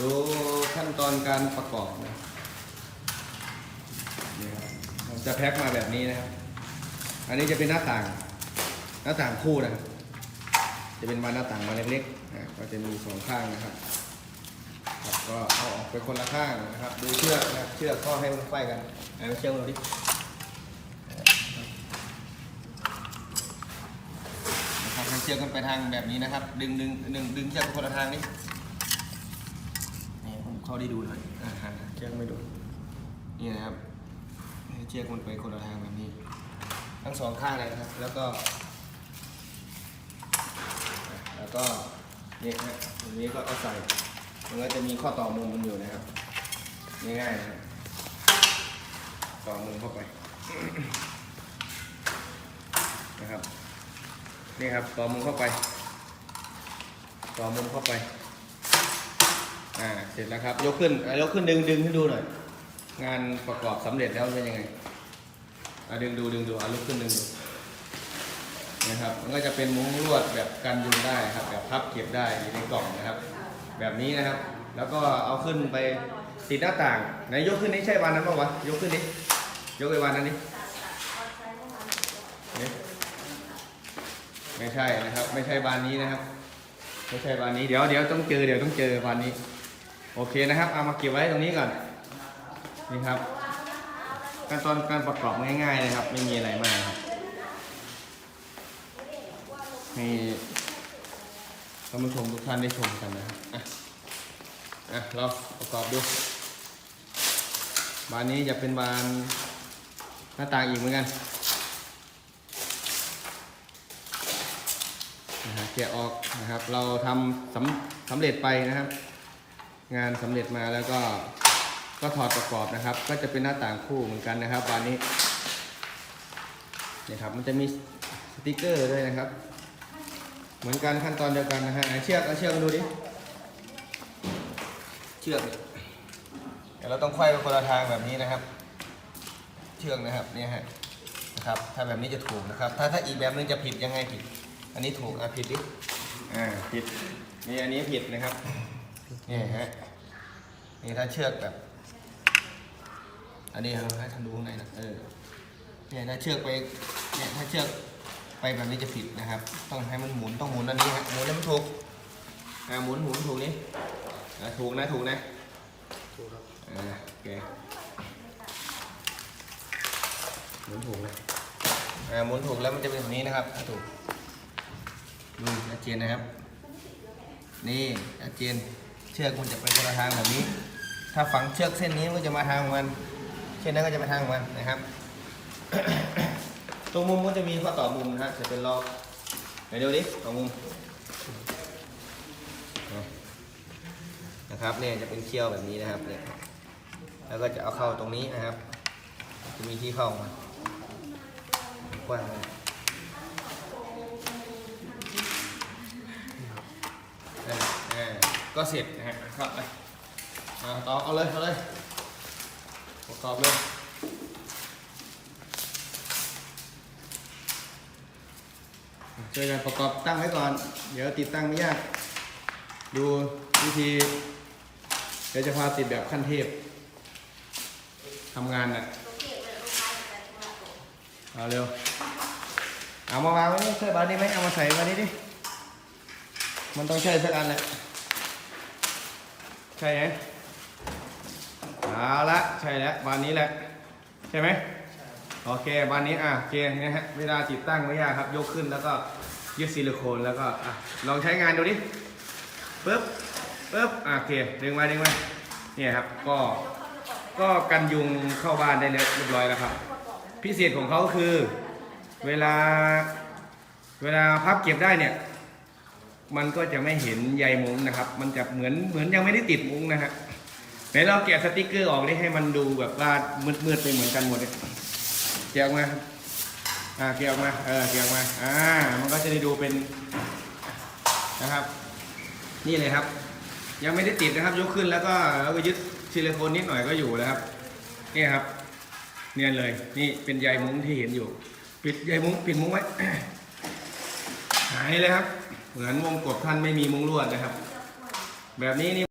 ดูขั้นตอนการประกอบนะนี่ครับผมจะแพ็คมาแบบนี้นะครับ อันนี้จะเป็นหน้าต่าง หน้าต่างคู่นะครับ จะเป็นบานหน้าต่างมาเล็กๆนะก็จะมีสองข้างนะครับครับก็เอาออกไปคนละข้างนะครับ ดูเชือกนะครับเชือกข้อให้มันไขว้กันเอาเชือกมาดูดินะครับให้เชือกกันไปทางแบบนี้นะครับ ดึงดึงดึงดึงเชือกไปคนละทางนี่นี่ผมเข้าได้ดูหน่อยอ่าฮะเชือกไม่ดูนี่นะครับให้เชือกมันไปคนละทางแบบนี้ ทั้งสองข้างเลยนะครับ แล้วก็ แล้วก็นี่ฮะตรงนี้ก็เอาใส่ มันก็จะมีข้อต่อมุมมันอยู่นะครับ ง่ายๆนะครับต่อมุมเข้าไปนะครับ นี่ครับ ต่อมุมเข้าไป ต่อมุมเข้าไป อ่าเสร็จแล้วครับ ยกขึ้นอะยกขึ้นดึงดึงให้ดูหน่อย งานประกอบสำเร็จแล้วเป็นยังไงอะดึงดูดึงดูอะลุกขึ้นดึงดูนะครับมันก็จะเป็นมุ้งลวดแบบกันยุงได้ครับ แบบพับเก็บได้อยู่ในกล่องนะครับ แบบนี้นะครับ แล้วก็เอาขึ้นไปติดหน้าต่างไหนยกขึ้นนี่ใช่วานนั้นป่าวะยกขึ้นนี่ยกไอ้วานนั้นนี่ไม่ใช่นะครับ ไม่ใช่วานนี้นะครับ ไม่ใช่วานนี้เดี๋ยวเดี๋ยวต้องเจอเดี๋ยวต้องเจอวานนี้ โอเคนะครับ เอามาเก็บไว้ตรงนี้ก่อน นี่ครับ ขั้นตอนการประกอบง่ายๆนะครับ ไม่มีอะไรมากครับให้ท่านผู้ชมทุกท่านได้ชมกันนะครับ อะ อะ เราประกอบดู บานนี้จะเป็นบานหน้าต่างอีกเหมือนกันนะฮะแกะออกนะครับ เราทำสำสำเร็จไปนะครับ งานสำเร็จมาแล้วก็ก็ถอดประกอบนะครับ ก็จะเป็นหน้าต่างคู่เหมือนกันนะครับบานนี้นี่ครับมันจะมีสติกเกอร์ด้วยนะครับ เหมือนกันขั้นตอนเดียวกันนะฮะเชือกเอาเชือกมาดูดิเชือกเนี่ยเดี๋ยวเราต้องไขว้ไปคนละทางแบบนี้นะครับ เชือกนะครับเนี่ยฮะนะครับ ถ้าแบบนี้จะถูกนะครับ ถ้าถ้าอีกแบบนึงจะผิดยังไงผิด อันนี้ถูกอะผิดดิอ่าผิดนี่อันนี้ผิดนะครับ นี่ฮะ นี่ถ้าเชือกแบบ อันนี้เราให้ท่านดูข้างในนะ เออ เนี่ยถ้าเชือกไป เนี่ยถ้าเชือกไปแบบนี้จะผิดนะครับ ต้องให้มันหมุน ต้องหมุนอันนี้ฮะ หมุนแล้วมันถูก อ่า หมุนหมุนถูกนี่อะถูกนะ ถูกนะ ถูกครับ อ่าโอเคหมุนถูกนะอ่า หมุนถูกแล้วมันจะเป็นแบบนี้นะครับอะถูกดูชัดเจนนะครับ นี่ชัดเจนเชือกมันจะไปคนละทางแบบนี้ ถ้าฝังเชือกเส้นนี้มันก็จะมาทางมัน เส้นนั้นก็จะไปทางมันนะครับ ตรงมุมก็จะมีข้อต่อมุมนะฮะจะเป็นล็อกไหนดูดิต่อมุมนะครับเนี่ยจะเป็นเขี้ยวแบบนี้นะครับเนี่ยแล้วก็จะเอาเข้าตรงนี้นะครับ จะมีที่เข้ามากว้างเลยอ่าอ่า ก็เสร็จนะฮะครับไปอ่าต่อเอาเลยเอาเลยประกอบเลยช่วยกันประกอบตั้งไว้ก่อน เดี๋ยวติดตั้งไม่ยาก ดูวิธี เดี๋ยวจะพาติดแบบขั้นเทพทำงานน่ะเอาเร็ว เอามาวางไว้นี่ใช่บานนี้ไหมเอามาใส่บานนี้ดิ มันต้องใช่สักอันแหละ ใช่ไหมเอาละใช่แล้วบานนี้แหละ ใช่ไหมโอเคบานนี้อะโอเคเนี่ยฮะเวลาติดตั้งไม่ยากครับ ยกขึ้นแล้วก็ยึดซิลิโคนแล้วก็อะลองใช้งานดูดิปึ๊บปึ๊บอะโอเคดึงมาดึงมาเนี่ยครับก็ก็กันยุงเข้าบ้านได้เรียบร้อยแล้วครับ พิเศษของเขาคือเวลาเวลาพับเก็บได้เนี่ย มันก็จะไม่เห็นใยมุ้งนะครับ มันจะเหมือนเหมือนยังไม่ได้ติดมุ้งนะฮะไหนเราแกะสติกเกอร์ออกได้ให้มันดูแบบว่ามืดๆไปเหมือนกันหมดเลยแกะออกมาอ่าแกะออกมาเออแกะออกมาอ่ามันก็จะได้ดูเป็นนะครับ นี่เลยครับ ยังไม่ได้ติดนะครับ ยกขึ้นแล้วก็แล้วก็ยึดซิลิโคนนิดหน่อยก็อยู่แล้วครับนี่ครับ เนี่ยเลยนี่เป็นใยมุ้งที่เห็นอยู่ ปิดใยมุ้งปิดมุ้งไว้หายเลยครับ เหมือนวงกบท่านไม่มีมุ้งลวดนะครับ แบบนี้นี่